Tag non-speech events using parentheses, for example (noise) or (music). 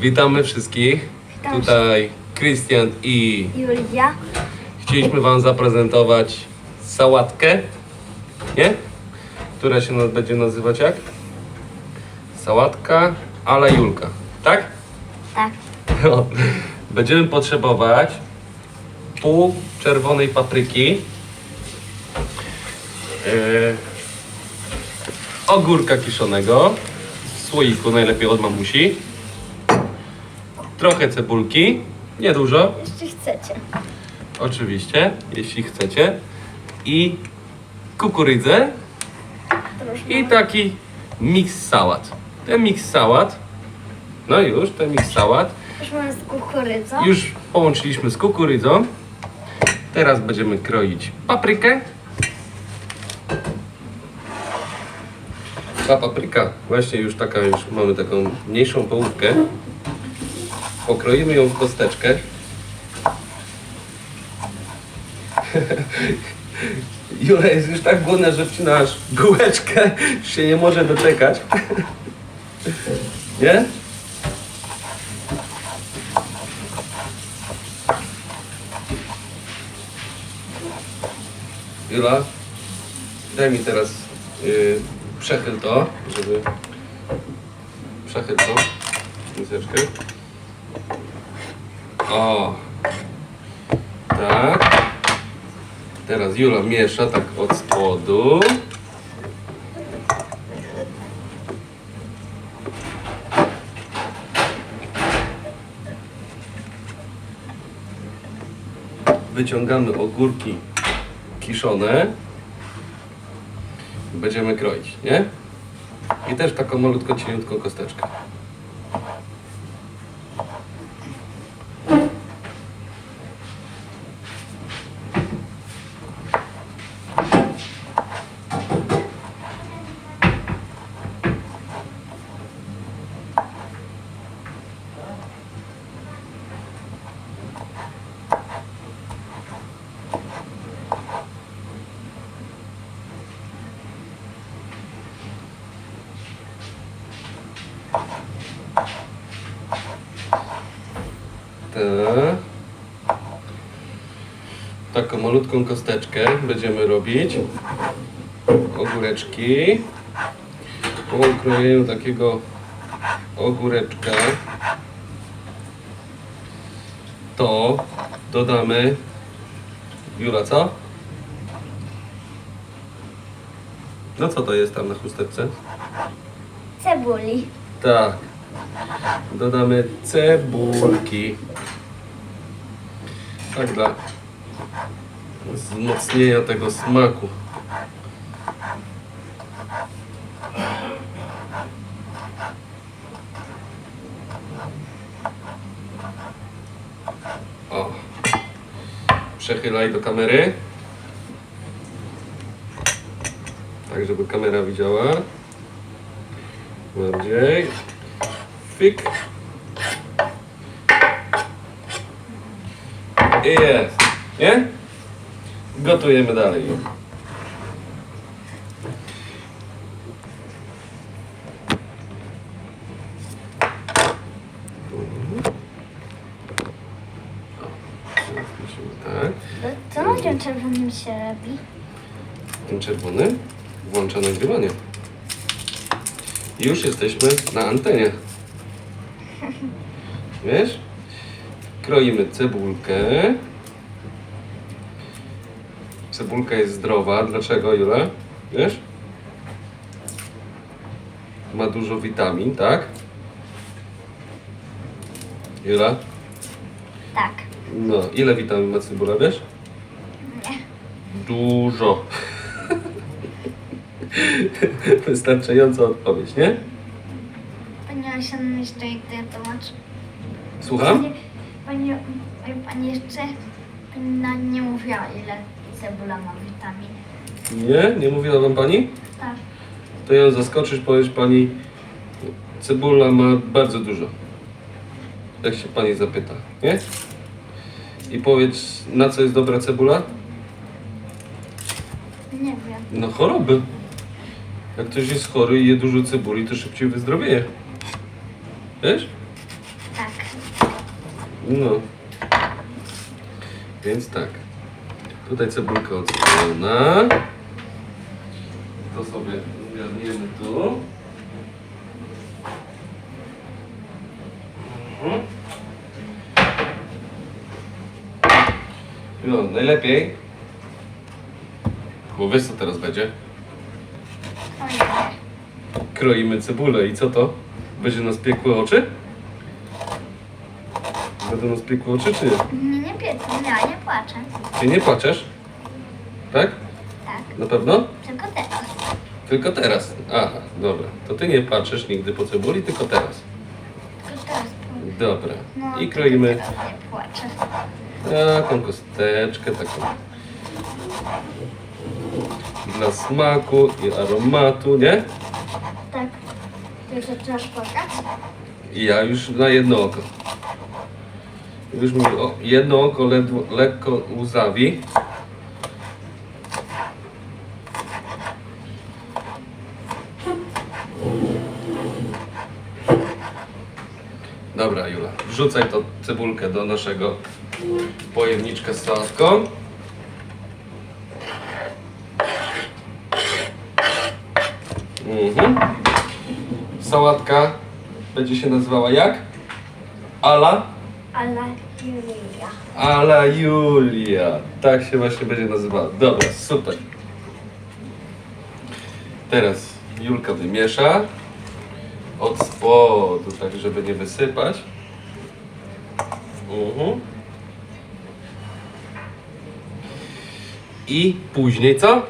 Witamy wszystkich. Witam Tutaj Krystian i Julia. chcieliśmy Wam zaprezentować sałatkę, nie? Która się na- będzie nazywać jak? Sałatka ala Julka, tak? Tak. No. Będziemy potrzebować pół czerwonej papryki, yy, ogórka kiszonego w słoiku, najlepiej od mamusi, trochę cebulki, niedużo, Jeśli chcecie. oczywiście, jeśli chcecie, i kukurydzę i taki miks sałat. Ten miks sałat, no już, ten miks sałat Już mamy z kukurydzą. Już połączyliśmy z kukurydzą. Teraz będziemy kroić paprykę. Ta papryka, właśnie już taka, już mamy taką mniejszą połówkę. Pokroimy ją w kosteczkę. (laughs) Jura jest już tak głodna, że wcina aż bułeczkę, się nie może doczekać. (laughs) Nie? Jula, daj mi teraz yy, przechyl to, żeby... Przechyl to. Miseczkę. O! Tak. Teraz Jula miesza tak od spodu. Wyciągamy ogórki kiszone. Będziemy kroić, nie? I też taką malutką, cieniutką kosteczkę. Taką malutką kosteczkę będziemy robić. Ogóreczki. Po ukrojeniu takiego ogóreczka to dodamy Jura, co? No co to jest tam na chusteczce? Cebuli. Tak. Dodamy cebulki. Tak dla wzmocnienia tego smaku. O. Przechylaj do kamery. Tak, żeby kamera widziała. Bardziej. Fik. I jest. Nie? Gotujemy dalej. Tak. Co na tym czerwonym się robi? Tym czerwonym włącza nagrywanie. Już jesteśmy na antenie. (laughs) Wiesz? Kroimy cebulkę. Cebulka jest zdrowa. Dlaczego, Jula? Wiesz? Ma dużo witamin, tak? Jula? Tak. No, ile witamin ma cebula, wiesz? Nie. Dużo. (laughs) Wystarczająca odpowiedź, nie? Pani jeszcze tłumacz. Słucham? Pani, pani, pani jeszcze na- nie mówiła ile cebula ma witamin. Nie? Nie mówiła wam pani? Tak. To ją zaskoczysz, powiesz pani, cebula ma bardzo dużo. Jak się pani zapyta, nie? I powiedz, na co jest dobra cebula? Nie wiem. Na choroby. Jak ktoś jest chory i je dużo cebuli, to szybciej wyzdrowieje. Wiesz? Tak. No. Więc tak. Tutaj cebulka odstawiona. To sobie zgarniemy tu. Mhm. No, najlepiej. Bo wiesz co teraz będzie? Kroimy cebulę i co to? Będzie nas piekły oczy? Będą nas piekły oczy czy nie? Nie, nie piecę, ja nie płaczę. Ty nie płaczesz? Tak? Tak, Na pewno? tylko teraz. Tylko teraz. Aha, dobra. To ty nie patrzysz nigdy po cebuli, tylko teraz. Tylko teraz. Dobra. No, I kroimy tylko teraz nie płaczę. taką kosteczkę, taką dla smaku i aromatu, nie? Tak. Ty zaczynasz płakać? Ja już na jedno oko. Już mi jedno oko ledwo, lekko łzawi. Dobra, Jula, wrzucaj tą cebulkę do naszego pojemniczka z sałatką. Mhm. Sałatka będzie się nazywała jak? Ala? Ale Julia. Ala Julia. Tak się właśnie będzie nazywała. Dobra, super. Teraz Julka wymiesza od spodu, tak żeby nie wysypać. Mhm. I później co?